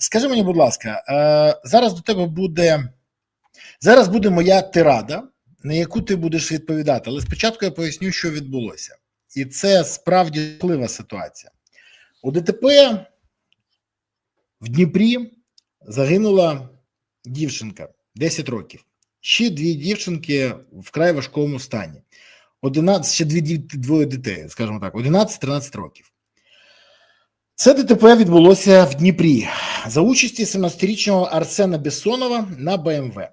Скажи мені, будь ласка, е, зараз до тебе буде зараз буде моя тирада, на яку ти будеш відповідати. Але спочатку я поясню, що відбулося. І це справді вплива ситуація. У ДТП в Дніпрі загинула дівчинка 10 років. Ще дві дівчинки в вкрай важкому стані. 11, ще дві двоє дітей, скажімо так, 11-13 років. Це ДТП відбулося в Дніпрі за участі 17-річного Арсена Бессонова на БМВ.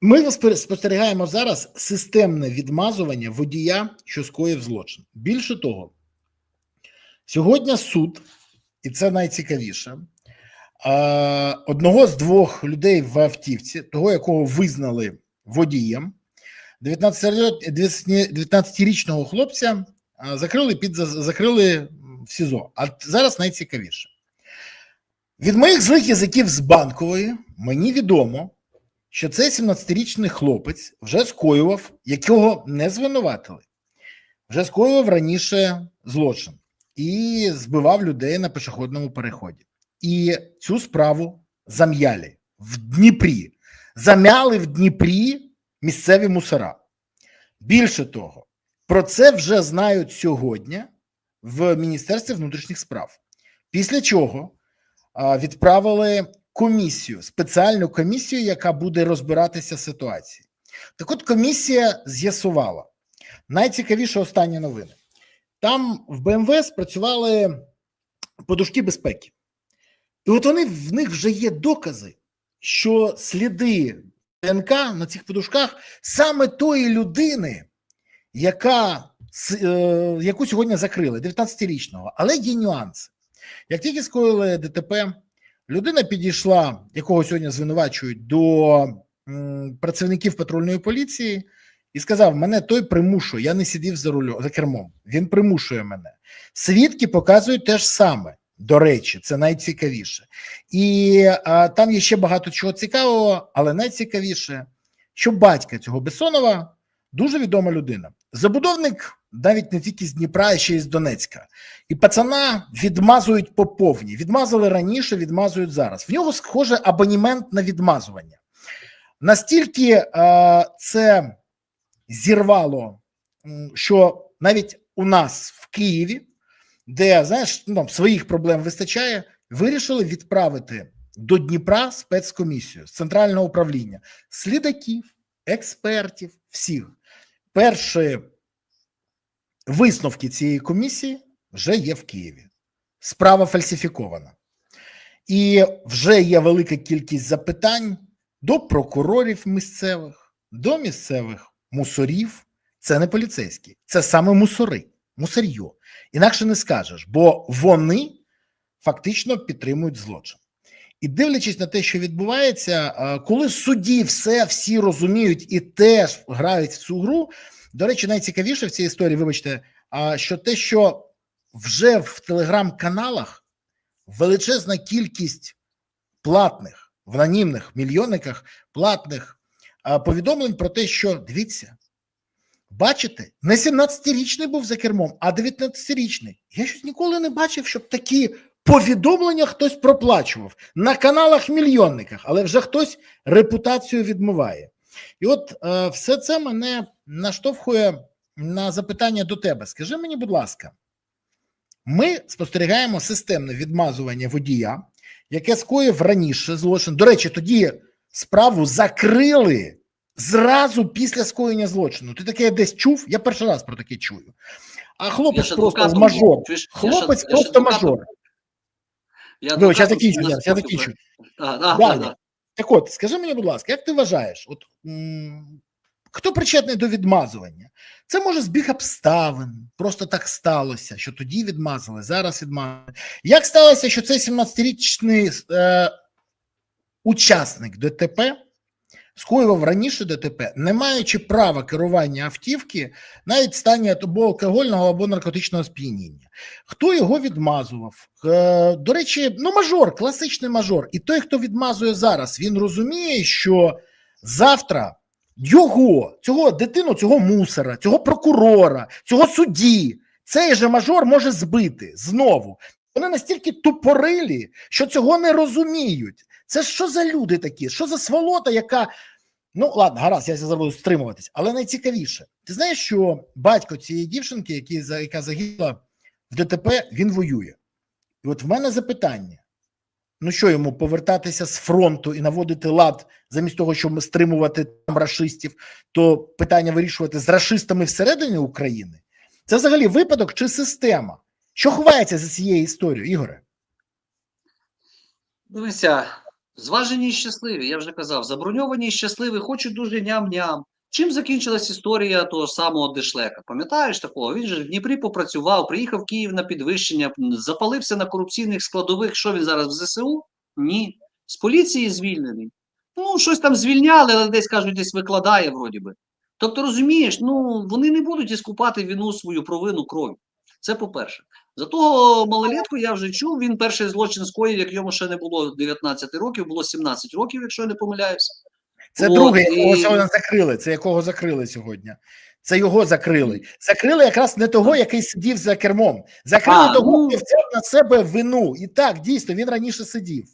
Ми спостерігаємо зараз системне відмазування водія, що скоїв злочин. Більше того, сьогодні суд, і це найцікавіше, одного з двох людей в автівці, того, якого визнали водієм, 19 19-річного хлопця закрили під закрили в СІЗО. А зараз найцікавіше. Від моїх злих язиків з банкової мені відомо, що цей 17-річний хлопець вже скоював, якого не звинуватили, вже скоював раніше злочин і збивав людей на пішохідному переході. І цю справу зам'яли в Дніпрі. Зам'яли в Дніпрі місцеві мусора. Більше того, про це вже знають сьогодні в Міністерстві внутрішніх справ. Після чого відправили комісію, спеціальну комісію, яка буде розбиратися з ситуацією. Так от комісія з'ясувала найцікавіше останні новини. Там в БМВ спрацювали подушки безпеки. І от вони в них вже є докази, що сліди ДНК на цих подушках саме тої людини, яка е, яку сьогодні закрили, 19-річного, але є нюанси. Як тільки скоїли ДТП, людина підійшла, якого сьогодні звинувачують до працівників патрульної поліції, і сказав: Мене той примушує, я не сидів за рулем за кермом. Він примушує мене. Свідки показують те ж саме. До речі, це найцікавіше. І а, там є ще багато чого цікавого, але найцікавіше, що батька цього Бесонова дуже відома людина. Забудовник навіть не тільки з Дніпра, а ще й з Донецька. І пацана відмазують по повній. Відмазали раніше, відмазують зараз. В нього схоже абонімент на відмазування. Настільки е, це зірвало, що навіть у нас в Києві, де знаєш, ну, своїх проблем вистачає, вирішили відправити до Дніпра спецкомісію з центрального управління слідаків, експертів, всіх. Перші висновки цієї комісії вже є в Києві. Справа фальсифікована. І вже є велика кількість запитань до прокурорів місцевих, до місцевих мусорів. Це не поліцейські, це саме мусори, мусор'йо. Інакше не скажеш, бо вони фактично підтримують злочин. І дивлячись на те, що відбувається, коли судді все всі розуміють і теж грають в цю гру. До речі, найцікавіше в цій історії, вибачте, що те, що вже в телеграм-каналах величезна кількість платних в анонімних мільйонниках платних повідомлень про те, що дивіться, бачите, не 17-річний був за кермом, а 19-річний. Я щось ніколи не бачив, щоб такі повідомлення хтось проплачував на каналах мільйонниках, але вже хтось репутацію відмиває. І от е, все це мене наштовхує на запитання до тебе. Скажи мені, будь ласка, ми спостерігаємо системне відмазування водія, яке скоїв раніше злочин. До речі, тоді справу закрили зразу після скоєння злочину. Ти таке десь чув? Я перший раз про таке чую. А хлопець просто мажор. я Хлопець я просто мажор. Я ну, адвокатом закінчу, зараз, я закінчу. Да, Далі. да, да. Так от, скажи мені, будь ласка, як ти вважаєш, от м, хто причетний до відмазування? Це може збіг обставин, просто так сталося, що тоді відмазали, зараз відмазали. Як сталося, що цей 17-річний е, учасник ДТП скоював раніше ДТП, не маючи права керування автівки, навіть стані або алкогольного або наркотичного сп'яніння. Хто його відмазував? Е, до речі, ну мажор, класичний мажор. І той, хто відмазує зараз, він розуміє, що завтра його, цього дитину, цього мусора, цього прокурора, цього судді, цей же мажор може збити знову. Вони настільки тупорилі, що цього не розуміють. Це що за люди такі? Що за сволота, яка. Ну, ладно, гаразд, я забуду стримуватись. Але найцікавіше, ти знаєш, що батько цієї дівчинки, яка загинула в ДТП, він воює. І от в мене запитання: ну що йому повертатися з фронту і наводити лад замість того, щоб стримувати там рашистів, то питання вирішувати з рашистами всередині України? Це взагалі випадок чи система? Що ховається за цією історією, Ігоре? Дивися, зважені і щасливі, я вже казав, заброньовані і щасливі, хочуть дуже ням-ням. Чим закінчилась історія того самого Дешлека? Пам'ятаєш такого? Він же в Дніпрі попрацював, приїхав в Київ на підвищення, запалився на корупційних складових. Що він зараз в ЗСУ? Ні. З поліції звільнений. Ну, щось там звільняли, але десь кажуть, десь викладає, вроді би. Тобто, розумієш, ну вони не будуть іскупати вину свою провину кров'ю. Це по-перше. За того малолітку я вже чув, він перший злочин скоїв, як йому ще не було 19 років, було 17 років, якщо я не помиляюся. Це От, друге, якого і- сьогодні закрили. Це якого закрили сьогодні. Це його закрили. Закрили якраз не того, який сидів за кермом. Закрили А, того, ну. хто взяв на себе вину. І так, дійсно, він раніше сидів.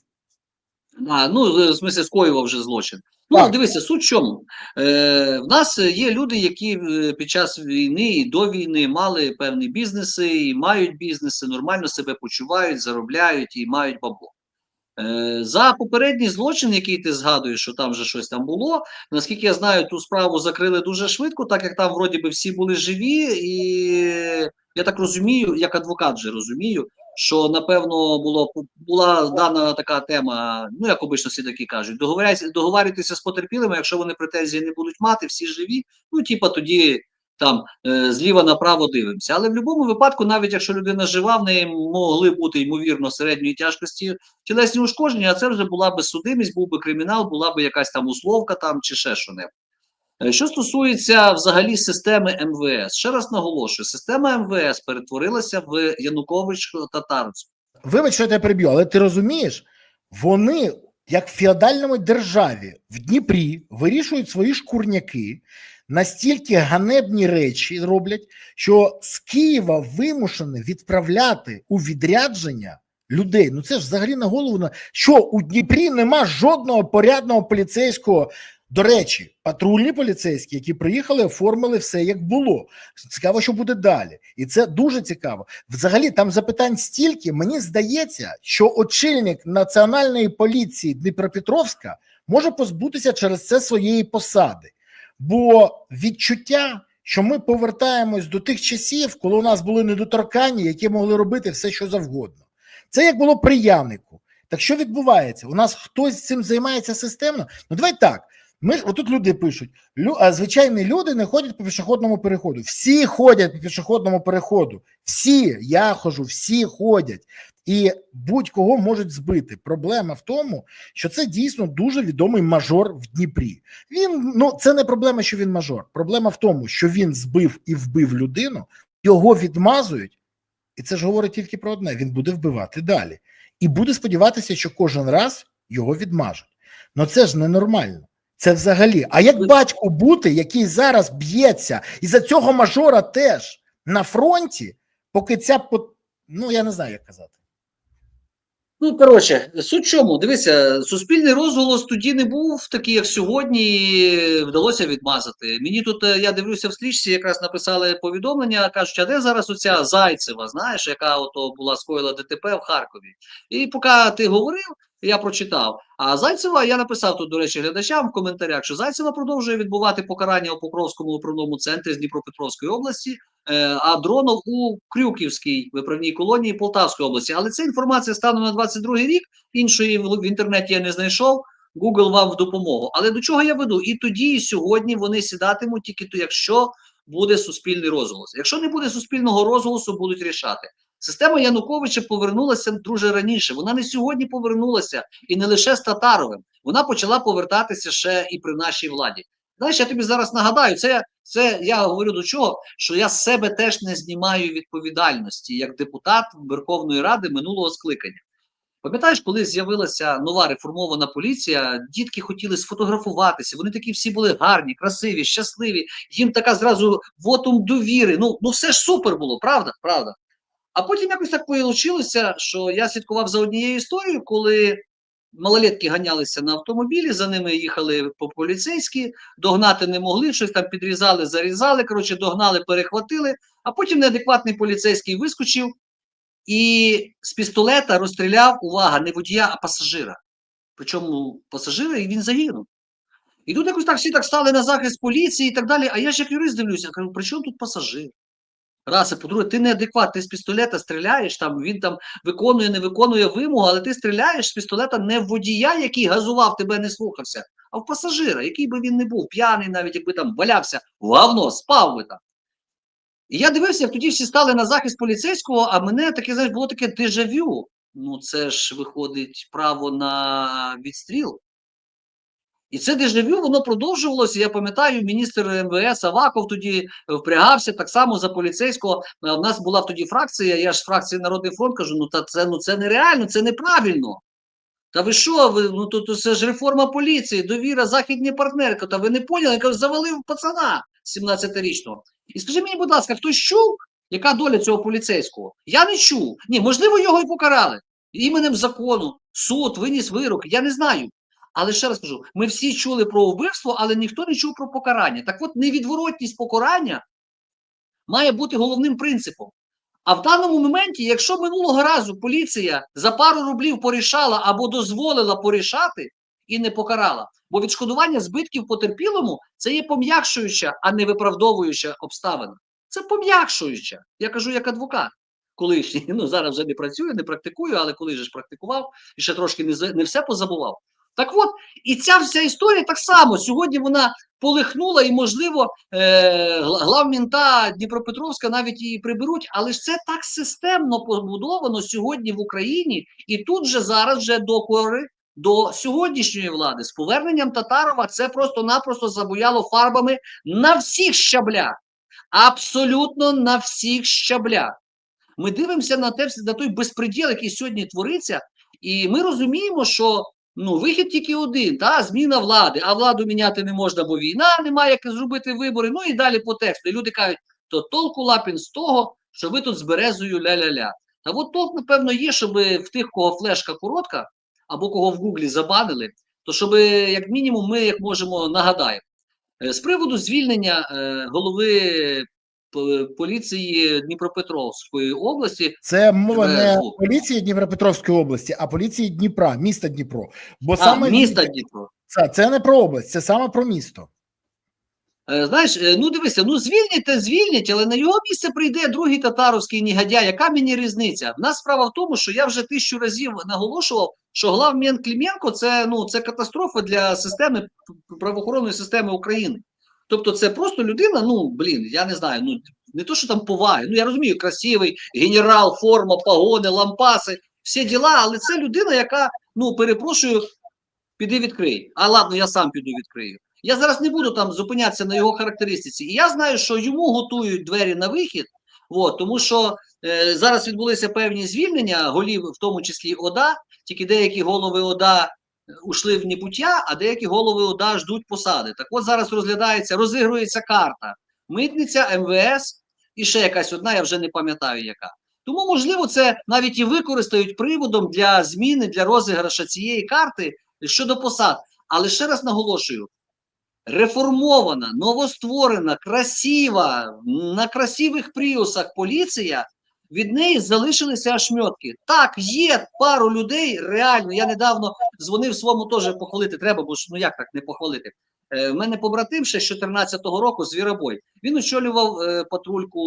А, ну, в смислі, скоював вже злочин. Ну, дивися, суть в чому. Е, в нас є люди, які е, під час війни і до війни мали певні бізнеси, і мають бізнеси, нормально себе почувають, заробляють і мають бабло. Е, за попередній злочин, який ти згадуєш, що там вже щось там було, наскільки я знаю, ту справу закрили дуже швидко, так як там вроді би всі були живі, і я так розумію, як адвокат вже розумію, що напевно було була дана така тема, ну як обично всі такі кажуть, договарюйтеся з потерпілими, якщо вони претензії не будуть мати, всі живі, ну типа тоді там е, зліва направо дивимося. Але в будь-якому випадку, навіть якщо людина жива, в неї могли бути ймовірно середньої тяжкості тілесні ушкодження, а це вже була би судимість, був би кримінал, була би якась там условка там чи ще що небудь. Е, Що стосується взагалі системи МВС, ще раз наголошую, система МВС перетворилася в Янукович татарську. Вибач, що я тебе переб'ю, але ти розумієш, вони, як в феодальному державі в Дніпрі, вирішують свої шкурняки, настільки ганебні речі роблять, що з Києва вимушені відправляти у відрядження людей. Ну це ж взагалі на голову на що у Дніпрі нема жодного порядного поліцейського. До речі, патрульні поліцейські, які приїхали, оформили все як було. Цікаво, що буде далі, і це дуже цікаво. Взагалі, там запитань стільки. Мені здається, що очільник національної поліції Дніпропетровська може позбутися через це своєї посади, бо відчуття, що ми повертаємось до тих часів, коли у нас були недоторканні, які могли робити все, що завгодно. Це як було при Явнику. Так що відбувається? У нас хтось цим займається системно? Ну давай так. Ми ж отут люди пишуть: лю, а звичайні люди не ходять по пішохідному переходу. Всі ходять по пішохідному переходу. Всі, я хожу, всі ходять. І будь-кого можуть збити. Проблема в тому, що це дійсно дуже відомий мажор в Дніпрі. Він ну це не проблема, що він мажор. Проблема в тому, що він збив і вбив людину, його відмазують, і це ж говорить тільки про одне: він буде вбивати далі. І буде сподіватися, що кожен раз його відмажуть. Ну це ж ненормально. Це взагалі. А як батько бути, який зараз б'ється, і за цього мажора теж на фронті, поки ця ну я не знаю, як казати. Ну, коротше, суть чому, дивися, суспільний розголос тоді не був такий, як сьогодні, вдалося відмазати. Мені тут, е, я дивлюся в стрічці, якраз написали повідомлення, кажуть, а де зараз оця Зайцева, знаєш, яка ото була скоїла ДТП в Харкові. І поки ти говорив, я прочитав. А Зайцева, я написав тут, до речі, глядачам в коментарях, що Зайцева продовжує відбувати покарання у Покровському управному центрі з Дніпропетровської області, а Дронов у Крюківській виправній колонії Полтавської області. Але це інформація станом на 22 рік. Іншої в інтернеті я не знайшов. Google вам в допомогу. Але до чого я веду? І тоді, і сьогодні вони сідатимуть тільки то, якщо буде суспільний розголос. Якщо не буде суспільного розголосу, будуть рішати. Система Януковича повернулася дуже раніше. Вона не сьогодні повернулася, і не лише з Татаровим. Вона почала повертатися ще і при нашій владі. Знаєш, я тобі зараз нагадаю, це, це я говорю до чого, що я з себе теж не знімаю відповідальності як депутат Верховної Ради минулого скликання. Пам'ятаєш, коли з'явилася нова реформована поліція, дітки хотіли сфотографуватися. Вони такі всі були гарні, красиві, щасливі. Їм така зразу вотум довіри. Ну, ну все ж супер було, правда? Правда. А потім якось так вийшло, що я слідкував за однією історією, коли малолетки ганялися на автомобілі, за ними їхали по поліцейські, догнати не могли, щось там підрізали, зарізали. Коротше, догнали, перехватили. А потім неадекватний поліцейський вискочив і з пістолета розстріляв, увага, не водія, а пасажира. Причому пасажира, і він загинув. І тут якось так всі так стали на захист поліції і так далі. А я ж як юрист дивлюся, кажу, при чому тут пасажир? Раз, і по-друге, ти неадекват, ти з пістолета стріляєш, там він там виконує, не виконує вимогу, але ти стріляєш з пістолета не в водія, який газував, тебе не слухався, а в пасажира, який би він не був, п'яний, навіть якби там валявся в спав би там. І я дивився, як тоді всі стали на захист поліцейського, а мене таке, знаєш, було таке дежавю. Ну, це ж виходить право на відстріл. І це дежавю, воно продовжувалося. Я пам'ятаю, міністр МВС Аваков тоді впрягався так само за поліцейського. Е, У нас була тоді фракція, я ж з фракції Народний фронт кажу: ну та це ну це нереально, це неправильно. Та ви що? Ви ну то, то це ж реформа поліції, довіра, західні партнери. Та ви не поняли? Я завалив пацана 17-річного. І скажи мені, будь ласка, хтось чув, яка доля цього поліцейського? Я не чув. Ні, можливо, його і покарали іменем закону, суд виніс вирок. Я не знаю. Але ще раз кажу: ми всі чули про вбивство, але ніхто не чув про покарання. Так от невідворотність покарання має бути головним принципом. А в даному моменті, якщо минулого разу поліція за пару рублів порішала або дозволила порішати і не покарала, бо відшкодування збитків потерпілому це є пом'якшуюча, а не виправдовуюча обставина. Це пом'якшуюча. Я кажу як адвокат. Колишній, ну зараз вже не працюю, не практикую, але коли ж практикував і ще трошки не, не все позабував. Так от, і ця вся історія так само. Сьогодні вона полихнула, і, можливо, е, главмінта Дніпропетровська навіть її приберуть, але ж це так системно побудовано сьогодні в Україні, і тут же зараз вже докори до сьогоднішньої влади з поверненням Татарова це просто-напросто забояло фарбами на всіх щаблях. Абсолютно на всіх щаблях. Ми дивимося на те, на той безпреділ, який сьогодні твориться, і ми розуміємо, що ну, вихід тільки один, та зміна влади, а владу міняти не можна, бо війна немає як зробити вибори. Ну і далі по тексту. І люди кажуть, то толку лапін з того, що ви тут з березою ля-ля-ля. Та от толк, напевно, є, щоб в тих, кого флешка коротка, або кого в Гуглі забанили, то щоб, як мінімум, ми як можемо нагадаємо. Е, З приводу звільнення е, голови поліції Дніпропетровської області, Це мова не слухаю. поліції Дніпропетровської області, а поліції Дніпра, міста Дніпро. Бо а, саме міста Дніпро. це, це не про область, це саме про місто. Е, Знаєш, е, ну дивися, ну звільнять, та звільнять, але на його місце прийде другий татаровський негодяй. Яка мені різниця? В нас справа в тому, що я вже тисячу разів наголошував, що главмен Клименко це ну це катастрофа для системи правоохоронної системи України. Тобто, це просто людина. Ну блін, я не знаю. Ну не то, що там поваги. Ну я розумію, красивий генерал, форма, погони, лампаси, всі діла, але це людина, яка ну перепрошую, піди відкрий. А ладно, я сам піду відкрию. Я зараз не буду там зупинятися на його характеристиці. І я знаю, що йому готують двері на вихід, от, тому що е, зараз відбулися певні звільнення голів, в тому числі ОДА, тільки деякі голови ОДА ушли в небуття, а деякі голови ОДА ждуть посади. Так от зараз розглядається, розігрується карта. Митниця, МВС і ще якась одна, я вже не пам'ятаю яка. Тому, можливо, це навіть і використають приводом для зміни, для розіграша цієї карти щодо посад. Але ще раз наголошую: реформована, новостворена, красива, на красивих пріусах поліція, від неї залишилися ошмьотки. Так, є пару людей, реально. Я недавно дзвонив своєму теж похвалити. Треба, бо ж ну як так не похвалити. Е, в мене побратим ще з 14-го року Звіробой. Він очолював е, патрульку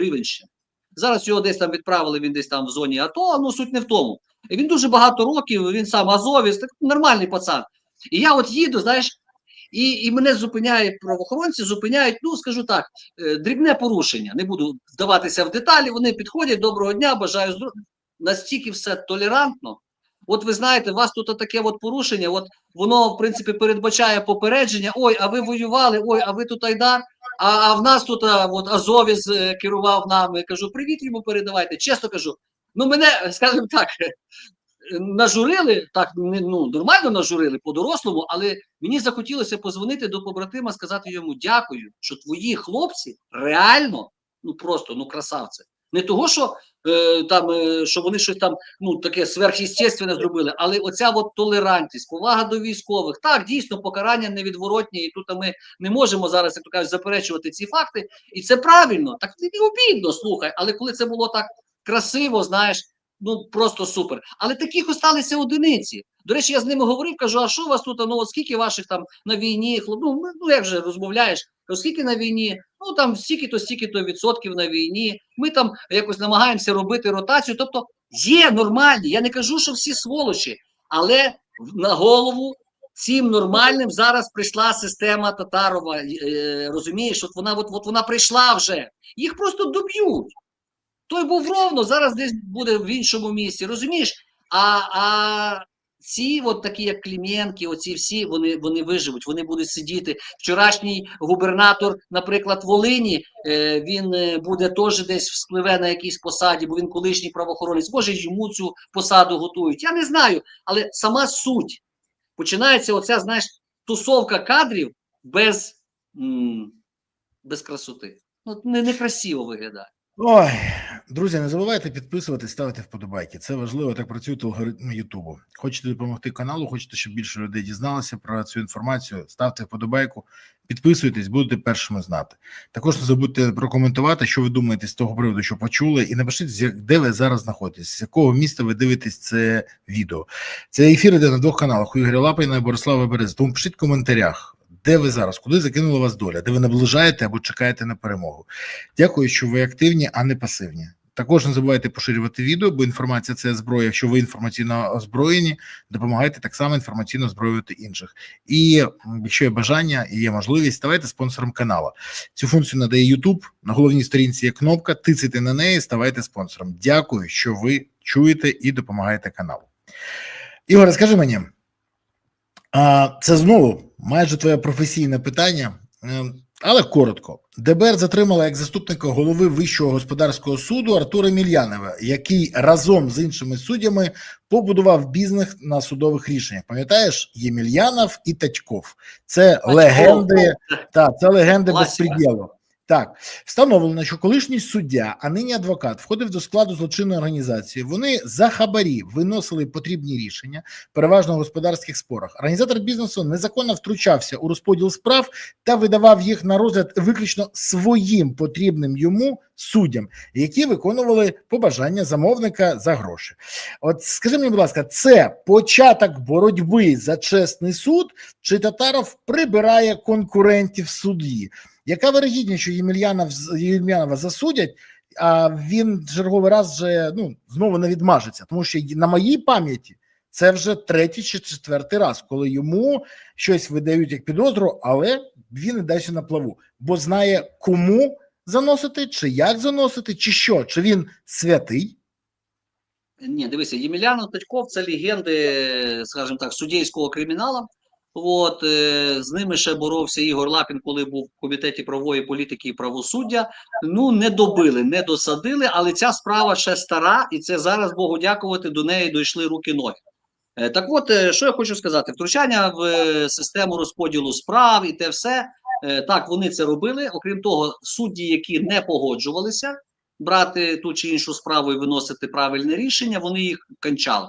Рівенщини. Зараз його десь там відправили, він десь там в зоні АТО, ну суть не в тому. Він дуже багато років, він сам азовець, так нормальний пацан. І я от їду, знаєш, і, і мене зупиняють правоохоронці, зупиняють, ну скажу так, е, дрібне порушення. Не буду вдаватися в деталі. Вони підходять, доброго дня, бажаю здоров'я. Настільки все толерантно. От ви знаєте, у вас тут таке от порушення, от воно, в принципі, передбачає попередження. Ой, а ви воювали, ой, а ви тут айдар. А, а в нас тут а, от Азовіс е, керував нами. Кажу, привіт йому передавайте. Чесно кажу, ну мене, скажімо так, нажурили, так ну, нормально нажурили по-дорослому, але мені захотілося позвонити до побратима, сказати йому дякую, що твої хлопці реально, ну просто ну красавці. Не того, що е, там, е, що вони щось там ну таке сверхъестественне зробили. Але оця от толерантність, повага до військових, так дійсно покарання невідворотні, і тут ми не можемо зараз, як то кажуть, заперечувати ці факти, і це правильно, так не обідно, слухай. Але коли це було так красиво, знаєш, ну просто супер. Але таких осталися одиниці. До речі, я з ними говорив, кажу: а що у вас тут? Ну, от скільки ваших там на війні? хлоп- Ну, ну як же розмовляєш? Кажу, скільки на війні? Ну там стільки-то, стільки-то відсотків на війні. Ми там якось намагаємося робити ротацію. Тобто є нормальні. Я не кажу, що всі сволочі, але на голову цим нормальним зараз прийшла система Татарова. Е, розумієш, от вона от, от вона прийшла вже. Їх просто доб'ють. Той був ровно, зараз десь буде в іншому місці. Розумієш? А, а ці, от такі, як Клім'єнки, оці всі, вони, вони виживуть, вони будуть сидіти. Вчорашній губернатор, наприклад, Волині, е, він е, буде теж десь вспливе на якійсь посаді, бо він колишній правоохоронець. Може, йому цю посаду готують. Я не знаю, але сама суть. Починається оця, знаєш, тусовка кадрів без, без красоти. Ну, не, некрасиво виглядає. Ой, друзі, не забувайте підписуватись, ставити вподобайки. Це важливо, так працюють алгоритми Ютубу. Хочете допомогти каналу, хочете, щоб більше людей дізналося про цю інформацію. Ставте вподобайку, підписуйтесь, будете першими знати. Також не забудьте прокоментувати, що ви думаєте з того приводу, що почули, і напишіть, де ви зараз знаходитесь, з якого міста ви дивитесь це відео. Це ефір іде на двох каналах у Ігоря Лапіна і Борислава Берез. Тому пишіть в коментарях, де ви зараз, куди закинула вас доля, де ви наближаєте або чекаєте на перемогу. Дякую, що ви активні, а не пасивні. Також не забувайте поширювати відео, бо інформація це зброя. Якщо ви інформаційно озброєні, допомагайте так само інформаційно озброювати інших. І якщо є бажання і є можливість, ставайте спонсором каналу. Цю функцію надає YouTube. На головній сторінці є кнопка. Тицяйте на неї, ставайте спонсором. Дякую, що ви чуєте і допомагаєте каналу. Ігоре, скажи мені, це знову майже твоє професійне питання, е, але коротко. ДБР затримала як заступника голови Вищого господарського суду Артура Мільянова, який разом з іншими суддями побудував бізнес на судових рішеннях. Пам'ятаєш, Ємельянов і Татьков. Це легенди, та, це легенди безпреділу. Так, встановлено, що колишній суддя, а нині адвокат, входив до складу злочинної організації. Вони за хабарі виносили потрібні рішення, переважно в господарських спорах. Організатор бізнесу незаконно втручався у розподіл справ та видавав їх на розгляд виключно своїм потрібним йому суддям, які виконували побажання замовника за гроші. От скажи мені, будь ласка, це початок боротьби за чесний суд, чи Татаров прибирає конкурентів в суді? Яка вирогідність, що Ємельянов, Ємельянова засудять, а він черговий раз вже ну, знову не відмажеться? Тому що на моїй пам'яті це вже третій чи четвертий раз, коли йому щось видають як підозру, але він і далі на плаву, бо знає, кому заносити, чи як заносити, чи що, чи він святий. Ні, дивися, Ємельянов Татьков це легенди, скажімо так, суддівського криміналу. От е, з ними ще боровся Ігор Лапін, коли був в комітеті правової політики і правосуддя. Ну не добили, не досадили, але ця справа ще стара, і це зараз Богу дякувати. До неї дійшли руки ноги. Е, так, от е, що я хочу сказати: втручання в систему розподілу справ і те все. Так, вони це робили. Окрім того, судді, які не погоджувалися брати ту чи іншу справу і виносити правильне рішення, вони їх кончали.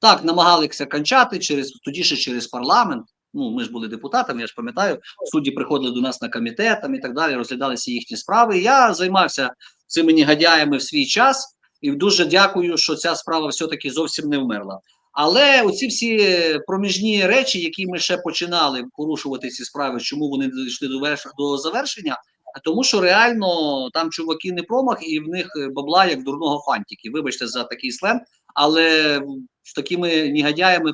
Так, намагалися кончати через тоді ще через парламент. Ну, ми ж були депутатами, я ж пам'ятаю, судді приходили до нас на комітет там і так далі, розглядалися їхні справи. Я займався цими негодяями в свій час і дуже дякую, що ця справа все-таки зовсім не вмерла. Але оці всі проміжні речі, які ми ще починали порушувати ці справи, чому вони не дійшли до верш- до завершення? Тому що реально там чуваки не промах, і в них бабла як дурного фантики. Вибачте за такий сленг, але з такими негодяями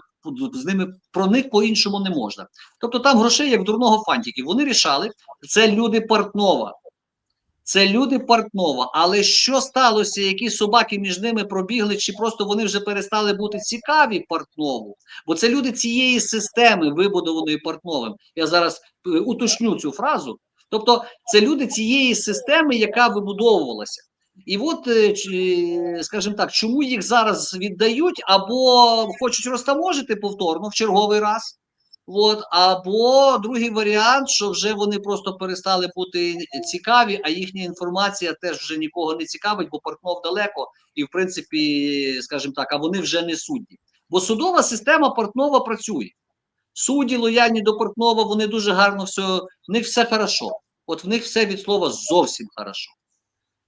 з ними про них по-іншому не можна. Тобто там грошей як дурного фантики. Вони рішали, це люди Портнова. Це люди Портнова. Але що сталося? Які собаки між ними пробігли, чи просто вони вже перестали бути цікаві Портнову? Бо це люди цієї системи, вибудованої Портновим. Я зараз е, уточню цю фразу. Тобто, це люди цієї системи, яка вибудовувалася. І от, е, скажімо так, чому їх зараз віддають або хочуть розтаможити повторно в черговий раз, От, або другий варіант, що вже вони просто перестали бути цікаві, а їхня інформація теж вже нікого не цікавить, бо Портнов далеко, і в принципі, скажімо так, а вони вже не судді. Бо судова система Портнова працює. Судді лояльні до Портнова, вони дуже гарно все, в них все хорошо. От в них все від слова зовсім хорошо.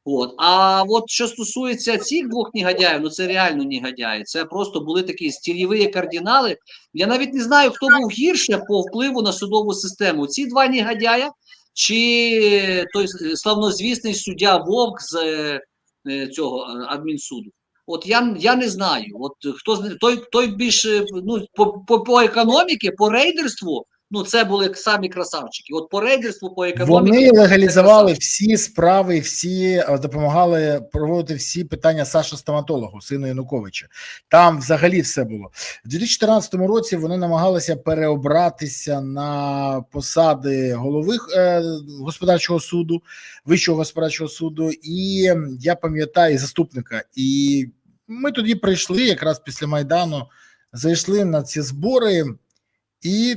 От. А от що стосується цих двох негодяїв, ну це реально негодяї. Це просто були такі стільєві кардинали. Я навіть не знаю, хто був гірше по впливу на судову систему. Ці два негодяя, чи той славнозвісний суддя Вовк з е, е, цього е, адмінсуду. От я, я не знаю. От хто той, той більше ну, по, по, по економіки, по рейдерству, ну це були самі красавчики. От по рейдерству, по економіці. Вони легалізували всі справи, всі е, допомагали проводити всі питання Саша стоматологу, сину Януковича. Там взагалі все було. У 2014 році вони намагалися переобратися на посади голови е, господарчого суду, вищого господарчого суду, і я пам'ятаю заступника. І ми тоді прийшли якраз після Майдану, зайшли на ці збори, і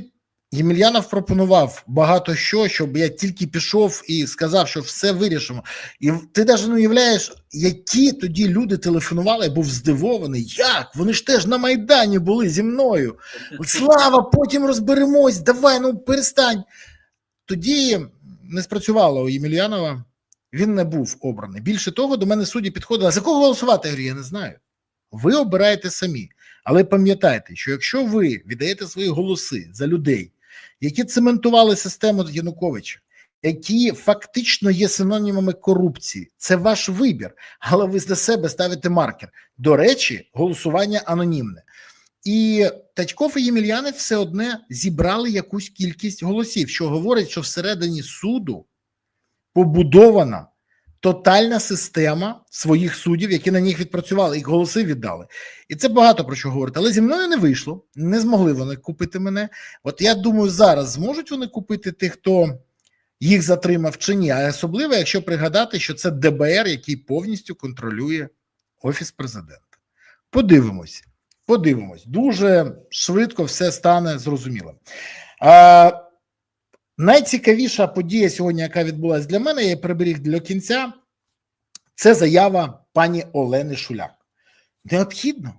Ємельянов пропонував багато що, щоб я тільки пішов і сказав, що все вирішимо. І ти навіть не уявляєш, які тоді люди телефонували, я був здивований. Як? Вони ж теж на Майдані були зі мною. Слава, потім розберемось, давай, ну перестань. Тоді не спрацювало у Ємельянова, він не був обраний. Більше того, до мене судді підходили. За кого голосувати? Я говорю, я не знаю. Ви обираєте самі. Але пам'ятайте, що якщо ви віддаєте свої голоси за людей, які цементували систему Януковича, які фактично є синонімами корупції, це ваш вибір, але ви для себе ставите маркер. До речі, голосування анонімне. І Татьков і Ємельянов все одне зібрали якусь кількість голосів, що говорить, що всередині суду побудована тотальна система своїх суддів, які на них відпрацювали, їх голоси віддали. І це багато про що говорити. Але зі мною не вийшло, не змогли вони купити мене. От я думаю, зараз зможуть вони купити тих, хто їх затримав чи ні. А особливо, якщо пригадати, що це ДБР, який повністю контролює Офіс президента. Подивимось, подивимось. Дуже швидко все стане зрозумілим. Найцікавіша подія сьогодні, яка відбулася для мене, я приберіг для кінця. Це заява пані Олени Шуляк. Необхідно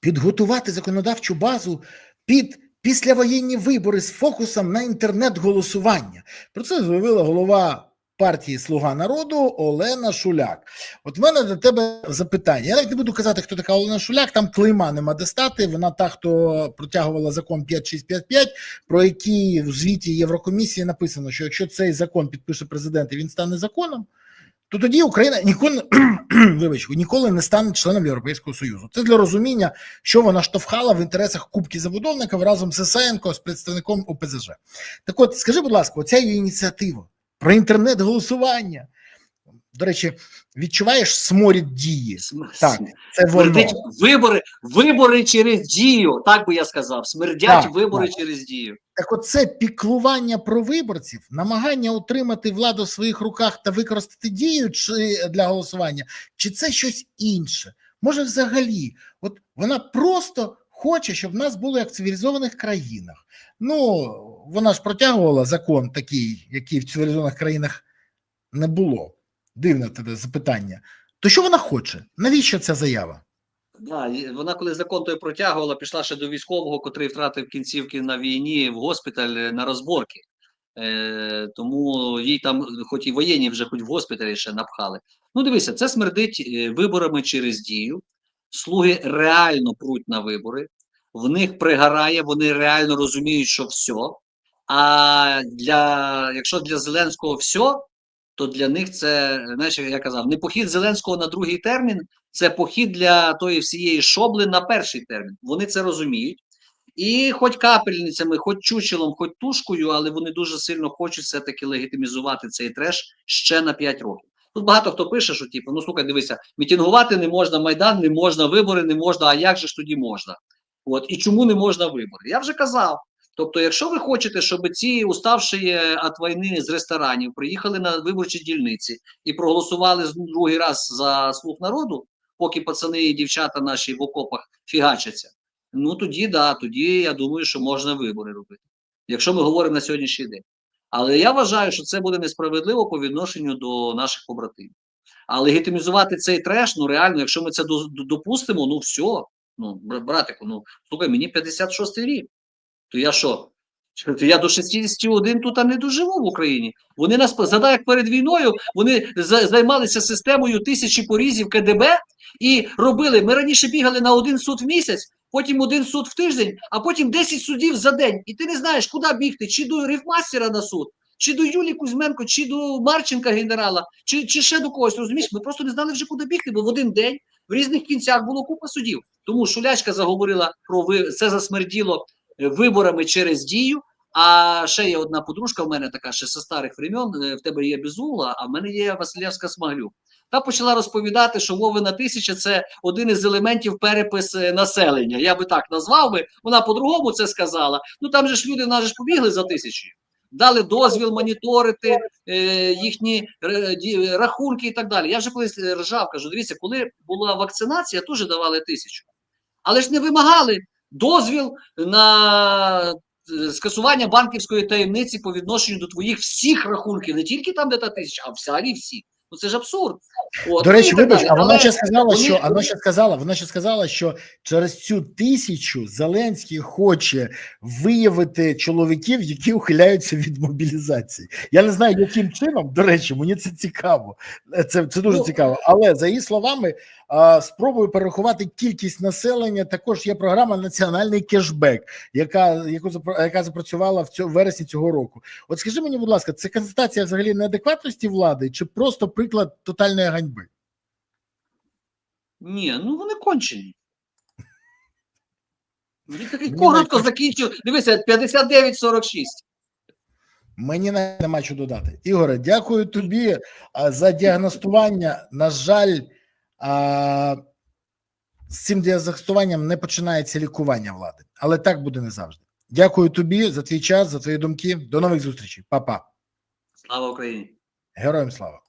підготувати законодавчу базу під післявоєнні вибори з фокусом на інтернет-голосування. Про це заявила голова партії Слуга народу Олена Шуляк. От в мене до тебе запитання. Я навіть не буду казати, хто така Олена Шуляк. Там клейма нема де стати. Вона та, хто протягувала закон 5655, про який в звіті Єврокомісії написано, що якщо цей закон підпише президент і він стане законом, то тоді Україна ніколи вибач, ніколи не стане членом Європейського Союзу. Це для розуміння, що вона штовхала в інтересах кубки забудовників разом з Ісаєнко, з представником ОПЗЖ. Так от, скажи, будь ласка, оця її ініціатива про інтернет-голосування. До речі, відчуваєш сморід дії? Так, це воно. Вибори, вибори через дію, так би я сказав. Смердять Так, вибори так. через дію. Так, оце піклування про виборців, намагання утримати владу в своїх руках та використати дію чи для голосування, чи це щось інше? Може, взагалі, от вона просто хоче, щоб в нас було як в цивілізованих країнах. Ну, вона ж протягувала закон такий, який в цивілізованих країнах не було. Дивне тоді запитання. То що вона хоче? Навіщо ця заява? Да, вона коли закон той протягувала, пішла ще до військового, котрий втратив кінцівки на війні в госпіталь е, на розборки. Е, тому їй там, хоч і воєнні, вже хоч в госпіталі ще напхали. Ну, дивися, це смердить е, виборами через дію. Слуги реально пруть на вибори, в них пригорає, вони реально розуміють, що все. А для якщо для Зеленського все, то для них це, знаєш, як я казав, не похід Зеленського на другий термін, це похід для тої всієї шобли на перший термін. Вони це розуміють. І хоч капельницями, хоч чучелом, хоч тушкою, але вони дуже сильно хочуть все-таки легітимізувати цей треш ще на 5 років. Тут багато хто пише, що типу, ну слухай, дивися, мітингувати не можна, майдан не можна, вибори не можна. А як же ж тоді можна? От і чому не можна вибори? Я вже казав. Тобто, якщо ви хочете, щоб ці уставші від війни з ресторанів приїхали на виборчі дільниці і проголосували другий раз за слуг народу, поки пацани і дівчата наші в окопах фігачаться, ну тоді да, тоді я думаю, що можна вибори робити. якщо ми говоримо на сьогоднішній день. Але я вважаю, що це буде несправедливо по відношенню до наших побратимів. А легітимізувати цей треш, ну реально, якщо ми це до- до- допустимо, ну все. Ну, братику, ну слухай, мені 56 рік. То я що? То Я до 61 тут не доживу в Україні. Вони нас задай, як перед війною, вони за- займалися системою тисячі порізів КДБ і робили. Ми раніше бігали на один суд в місяць, потім один суд в тиждень, а потім 10 судів за день. І ти не знаєш, куди бігти, чи до рівмастера на суд, чи до Юлії Кузьменко, чи до Марченка генерала, чи, чи ще до когось. Розумієш? Ми просто не знали вже куди бігти, бо в один день в різних кінцях було купа судів. Тому Шулячка заговорила про ви це засмерділо виборами через дію. А ще є одна подружка в мене така ще зі старих времен. е, В тебе є Безугла, а в мене є Василявська Смаглюк. Та почала розповідати, що Вовина тисяча це один із елементів перепис е, населення. Я би так назвав би. Вона по-другому це сказала. Ну там же ж люди нас ж побігли за тисячою. Дали дозвіл моніторити е, їхні рахунки і так далі. Я вже колись ржав, кажу: дивіться, коли була вакцинація, теж давали тисячу. Але ж не вимагали дозвіл на е, скасування банківської таємниці по відношенню до твоїх всіх рахунків, не тільки там, де та тисяча, а взагалі всі. Ну це ж абсурд. От, До ну, речі, і вибач, а вона ще сказала, вони- що вона ще сказала, вона ще сказала, що через цю тисячу Зеленський хоче виявити чоловіків, які ухиляються від мобілізації. Я не знаю, яким чином. До речі, мені це цікаво. Це, це дуже Ну, цікаво. Але за її словами, спробую перерахувати кількість населення. Також є програма Національний кешбек, яка яку яка запрацювала в цьому вересні цього року. От скажи мені, будь ласка, це констатація взагалі неадекватності влади, чи просто приклад тотальної ганьби? Ні, ну вони кончені. Він такий коротко закінчив. Дивися, 59-46. Мені нема що додати. Ігоре, дякую тобі за діагностування. На жаль, з цим діагностуванням не починається лікування влади, але так буде не завжди. Дякую тобі за твій час, за твої думки. До нових зустрічей. Па-па. Слава Україні! Героям слава.